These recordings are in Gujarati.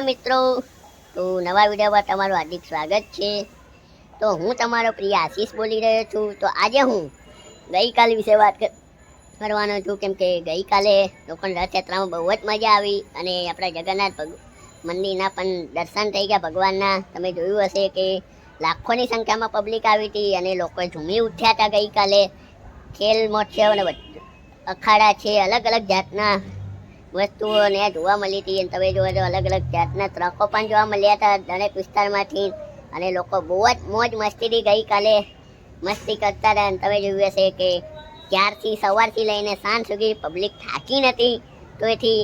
મિત્રો. તો નવા વિડીયોમાં તમારું હાર્દિક સ્વાગત છે. તો હું તમારો પ્રિય આશીષ બોલી રહ્યો છું. તો આજે હું ગઈકાલ વિશે વાત કર- કરવાનો છું. કેમ કે ગઈકાલે લોકોને રથયાત્રામાં બહુ જ મજા આવી અને આપણા જગન્નાથ ભગ, મંદિરના પણ દર્શન થઈ ગયા. ભગવાનના તમે જોયું હશે કે લાખોની સંખ્યામાં પબ્લિક આવી હતી અને લોકો ઝૂમી ઉઠ્યા હતા ગઈકાલે. ખેલ, મહોત્સવ અને અખાડા છે. અલગ અલગ જાતના વસ્તુઓ ને જોવા મળી હતી અને તમે જોવા તો અલગ અલગ જાતના ટ્રકો પણ જોવા મળ્યા હતા દરેક વિસ્તારમાંથી. અને લોકો બહુ જ મોજ મસ્તીથી ગઈકાલે મસ્તી કરતા હતા. અને તમે જોયું હશે કે ક્યારથી સવારથી લઈને સાંજ સુધી પબ્લિક થાકી નથી. તો એથી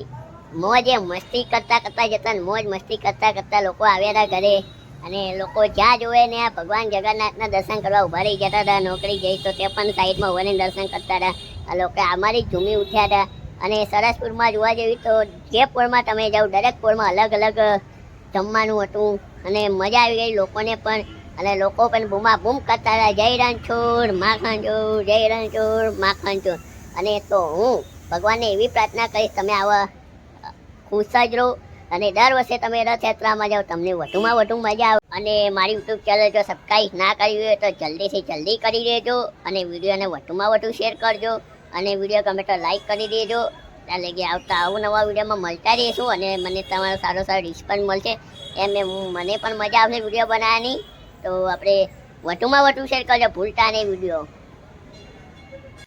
મોજે મસ્તી કરતા કરતા જતા મોજ મસ્તી કરતા કરતા લોકો આવ્યા હતા ઘરે. અને લોકો જ્યાં જોવે ને આ ભગવાન જગન્નાથના દર્શન કરવા ઊભા રહી જતા હતા. નોકરી જઈ તો તે પણ સાઈડમાં ઉભાને દર્શન કરતા હતા. લોકો અમારી ઝૂમી ઉઠ્યા હતા. અને સરસપુરમાં જોવા જેવી તો જે પોળમાં તમે જાઓ, દરેક પોળમાં અલગ અલગ જમવાનું હતું અને મજા આવી ગઈ લોકોને પણ. અને લોકો પણ બૂમા બૂમ કરતા હતા, જય રણછોડ માખણ ચોર જય રણછોડ માખણ ચોર અને તો હું ભગવાનને એવી પ્રાર્થના કરીશ, તમે આવા ખુશ જ રહો. અને દર વર્ષે તમે રથયાત્રામાં જાઓ, તમને વધુમાં વધુ મજા આવે. અને મારી યુટ્યુબ ચેનલ જો સબસ્ક્રાઈબ ના કરી હોય તો જલ્દીથી જલ્દી કરી દેજો અને વિડીયોને વધુમાં વધુ શેર કરજો. અને વીડિયો ગમે તો લાઈક કરી દેજો. ત્યાં કે આવતા આવું નવા વિડીયોમાં મળતા રહીશું અને મને તમારો સારો સારો રિસ્પોન્સ મળશે. એમ એમ મને પણ મજા આવશે વીડિયો બનાવવાની. તો આપણે વધુમાં વધુ શેર કરજો. ભૂલતા નહીં વીડિયો.